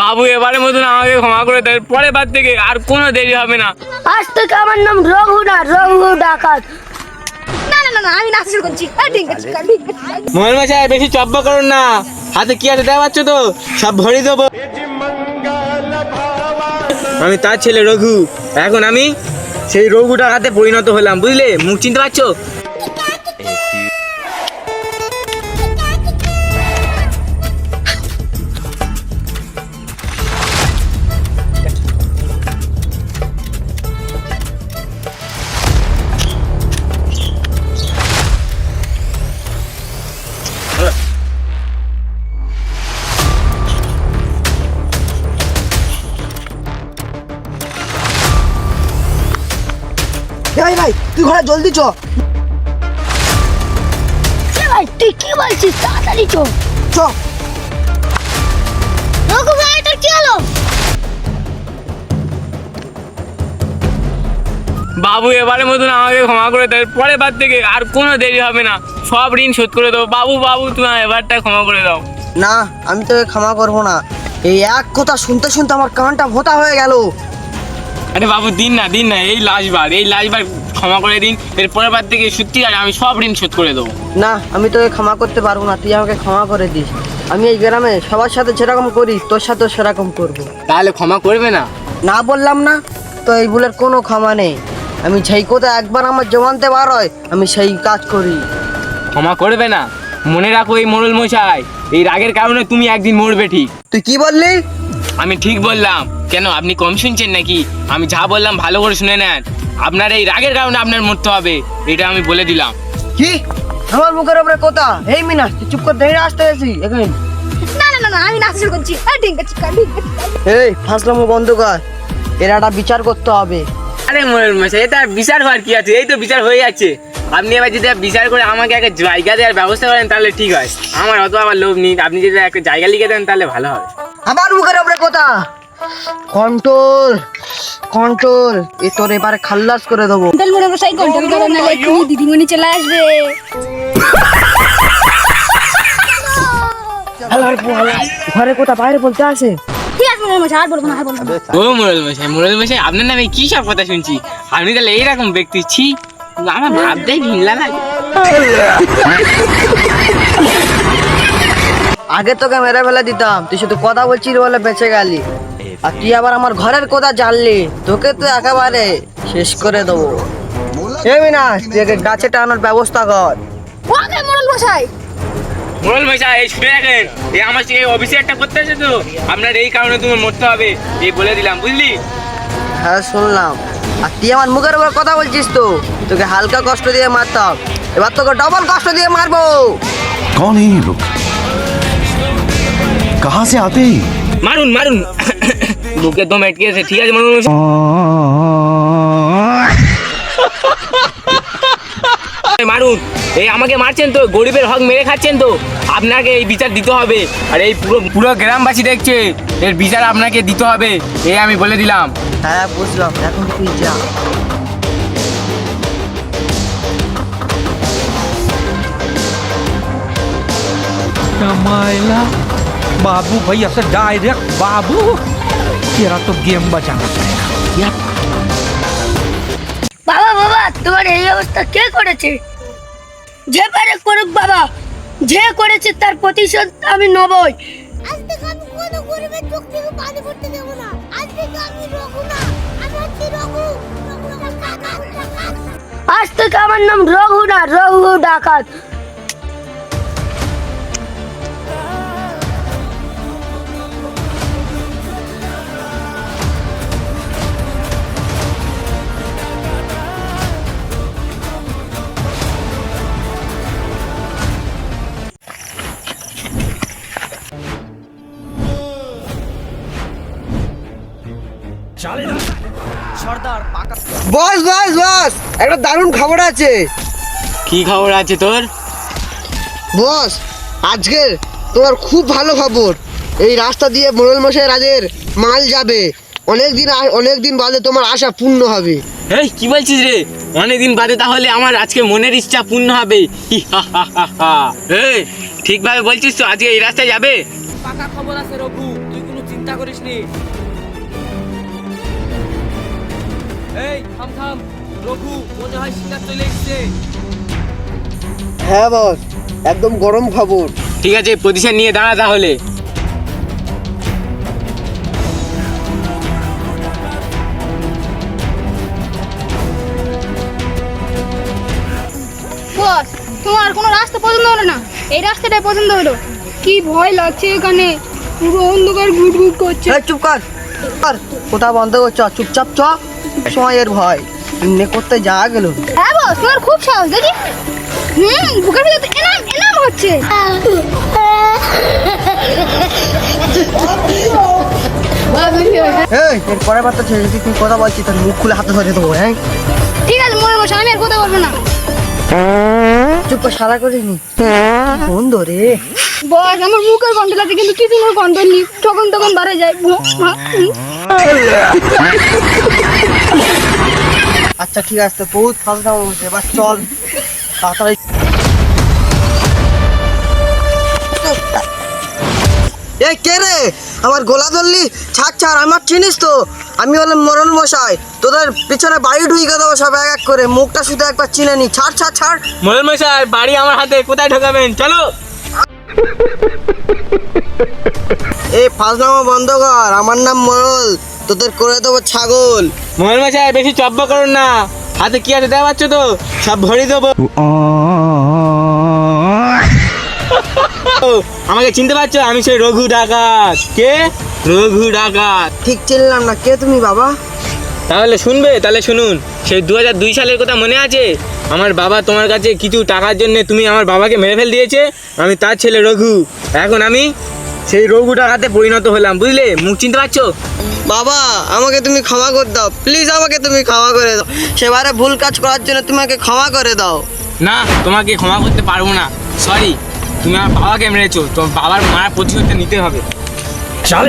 বাবু এবারের মতন আমাকে ক্ষমা করে দেয় পরের বার থেকে আর কোনো দেরি হবে না। আজ থেকে আমার নাম রঘু না রঘু ডাকাত। হ্যাঁ, মোহন মশাই বেশি চব্বা করুন না। হাতে কি আছে দেওয়া তো? সব ভরে দেবো। আমি তার ছেলে রঘু। এখন আমি সেই রঘু হাতে পরিণত হলাম বুঝলে? মুখ চিনতে পারছ? ঘরে জলদি চ। এ ভাই তুই কি বলছিস? তাড়াতাড়ি চল চ। রঘু ভাই এটা কি হলো? বাবু এবারের মতন আমাকে ক্ষমা করে দেয় পরের বার থেকে আর কোনো দেরি হবে না। সব ঋণ শোধ করে দেবো। বাবু বাবু তুমি এবারটা ক্ষমা করে দাও। না আমি তোকে ক্ষমা করব না। এই এক কথা শুনতে শুনতে আমার কানটা ভোতা হয়ে গেল। আরে বাবু দিন না দিন না। এই লাস্ট বার এই লাস্ট বার ক্ষমা করে দিন। এর পরের বার থেকে সত্যি আর আমি সব ঋণ শোধ করে দেবো। না আমি তোকে ক্ষমা করতে পারব না তুই আমাকে ক্ষমা করে দিস। আমি এই গ্রামে সবার সাথে যেরকম করি তোর সাথেও সেরকম করব। তাহলে ক্ষমা করবে না? না বললাম না তো এই ভুলের কোনো ক্ষমা নেই। আমি যেই কথা একবার আমার জমানতে বার হয় আমি সেই কাজ করি। ক্ষমা করবে না? মনে রাখো এই মোড়ল মশাই এই রাগের কারণে তুমি একদিন মরবে ঠিক। তুই কি বললি? আমি ঠিক বললাম। কেন আপনি কম শুনছেন নাকি? আমি যা বললাম ভালো করে শুনে নেন। আপনার এই রাগের কারণে আপনার মরতে হবে এটা আমি বলে দিলাম। কি? আমার মুখের উপরে কথা? এই মিনা তুই চুপ করে দেখে আসতে গেছি এখন। না না না না আমি নাচা শুরু করছি। হ্যাঁ, ঠিক আছে ঠিক আছে ঠিক আছে। এই ফাঁসলামো বন্ধ কর। এর একটা বিচার করতে হবে। আরে মোড়ল মশাই এটা বিচার হওয়ার কি আছে? এই তো বিচার হয়ে যাচ্ছে। আপনি এবার যদি বিচার করে আমাকে একটা জায়গা দেওয়ার ব্যবস্থা করেন তাহলে ঠিক হয়। আমার অত আবার লোভ নেই। আপনি যদি একটা জায়গা লিখে দেন তাহলে ভালো হবে। আমার মুখের উপরে কথা। কন্ট্রোল কন্ট্রোল এ তোর এবারে খাল্লাস করে দেবো। কন্ট্রোল মনে বসাই কন্ট্রোল করো না এক্ষুনি দিদিমণি চলে আসবে। ঘরে কোথা বাইরে বলতে আসে? ঠিক আছে মশাই আর বলব না আর বলব না। ও মোড়ল মশাই মোড়ল মশাই আপনার নামে কি সব কথা শুনছি? আপনি তাহলে এইরকম ব্যক্তি ছি। আমার ভাবতেই লাগে। আগে তোকে মেরে ফেলে দিতাম তুই শুধু কথা বলছিস বলে বেঁচে গেলি। আর তুই আবার আমার ঘরের কথা জানলি? তোকে তো একেবারে শেষ করে দেবো। এই মিনাস তুই গাছে টানার ব্যবস্থা কর। ওকে মোড়ল মশাই। মোড়ল মশাই এই শুনে রাখেন এই আমার এই অফিসে একটা করতে আছে তো আপনার এই কারণে তুমি মরতে হবে এই বলে দিলাম বুঝলি? হ্যাঁ শুনলাম। আর তুই আমার মুখের উপর কথা বলছিস তো তোকে হালকা কষ্ট দিয়ে মারতাম এবার তোকে ডবল কষ্ট দিয়ে মারবো। কোন এই লোক? কাহা সে আতে? মারুন মারুন। বুকে দম আটকে আছে ঠিক আছে মোড়ল মশাই মারুন এই আমাকে মারছেন তো গরিবের হক মেরে খাচ্ছেন তো আপনাকে এই বিচার দিতে হবে আর এই পুরো পুরো গ্রামবাসী দেখছে এর বিচার আপনাকে দিতে হবে এই আমি বলে দিলাম হ্যাঁ বুঝলাম এখন তুই যা मायला बाबू भैया से डायरेक्ट बाबू तेरा तो गेम बचाना पड़ेगा বাবা বাবা তোমার এই অবস্থা কে করেছে যে পারে করুক বাবা যে করেছে তার প্রতিশোধ আমি নবই আজ থেকে আমি কোনো গরিবের চোখ থেকে পানি পড়তে দেব না আজ থেকে আমি রঘু না আমি হচ্ছি রঘু রঘু আমার কাকা কাকা আজ থেকে আমার নাম রঘু না রঘু ডাকাত বস বস বস একটা দারুণ খবর আছে। কি খবর আছে তোর? বস আজকের তোমার খুব ভালো খবর। এই রাস্তা দিয়ে মোড়ল মশাই রাজের মাল যাবে। অনেক দিন অনেক দিন বাদে তোমার আশা পূর্ণ হবে। এই কি বলছিস রে? অনেকদিন বাদে তাহলে আমার আজকে মনের ইচ্ছা পূর্ণ হবে। এই ঠিকভাবে বলছিস তো আজকে এই রাস্তায় যাবে? পাকা খবর আছে রঘু তুই কোনো চিন্তা করিস নি এই থাম থাম। রঘু মনে হয় শিকার চলে এসেছে। হ্যাঁ বস একদম গরম খবর। ঠিক আছে পজিশন নিয়ে দাঁড়া তাহলে। বস তোমার কোনো রাস্তা পছন্দ হলো না? এই রাস্তাটাই পছন্দ হলো। কি ভয় লাগছে এখানে? পুরো অন্ধকার ঘুট ঘুট করছে। এই চুপ কর কর। কোথা বন্ধ করছ চুপচাপ চ। সময়ের ভয়। এমনি করতে যাওয়া গেল। হ্যাঁ বস তোমার খুব সাহস দেখি। হুম বুকের ভিতরে তো এনাম এনাম হচ্ছে। এই এর পরের বার তো ছেড়ে তুই কথা বলছিস তোর মুখ খুলে হাতে ধরে দেবো হ্যাঁ? ঠিক আছে মনে বসে আমি আর কথা বলব না। চুপ করে সারা করিনি বন্ধ রে বস আমার মুখের কন্ট্রোল আছে কিন্তু কন্ট্রোল নেই। তখন তখন বাড়ে যায়। আচ্ছা ঠিক আছে তো বহুত ফালতু বলছে এবার চল। তাড়াতাড়ি। এই কে রে? আমার গোলা ধরলি? ছাড় ছাড় আমার চিনিস তো? আমি হলাম মরণ মশাই। তোদের পিছনে বাড়ি ঢুকে দেবো সব এক এক করে। মুখটা শুধু একবার চিনে নি। ছাড় ছাড় ছাড়। মদন মশাই বাড়ি আমার হাতে কোথায় ঢোকাবেন? চলো। এই ফাজলামা বন্ধ কর। আমার নাম মরল। তোদের করে দেবো ছাগল। মদন মশাই বেশি চব্য করুন না। হাতে কি আছে দেওয়া পাচ্ছ তো? সব ভরি দেবো। আমাকে চিনতে পারছ? আমি সেই রঘু ডাকাত। কে? রঘু ডাকাত। ঠিক চিনলাম না। কে তুমি বাবা? তাহলে শুনবে? তাহলে শুনুন। সেই দু হাজার দুই সালের কথা মনে আছে? আমার বাবা তোমার কাছে কিছু টাকার জন্য তুমি আমার বাবাকে মেরে ফেল দিয়েছে। আমি তার ছেলে রঘু। এখন আমি সেই রঘু ডাকাতে পরিণত হলাম। বুঝলে? মুখ চিনতে পারছ? বাবা আমাকে তুমি ক্ষমা করে দাও। প্লিজ আমাকে তুমি ক্ষমা করে দাও। সেবারে ভুল কাজ করার জন্য তোমাকে ক্ষমা করে দাও। না তোমাকে ক্ষমা করতে পারব না। সরি তুমি আমার বাবাকে মেরেছো। তোমার বাবার মায়ের প্রতিশোধটা নিতে হবে। चल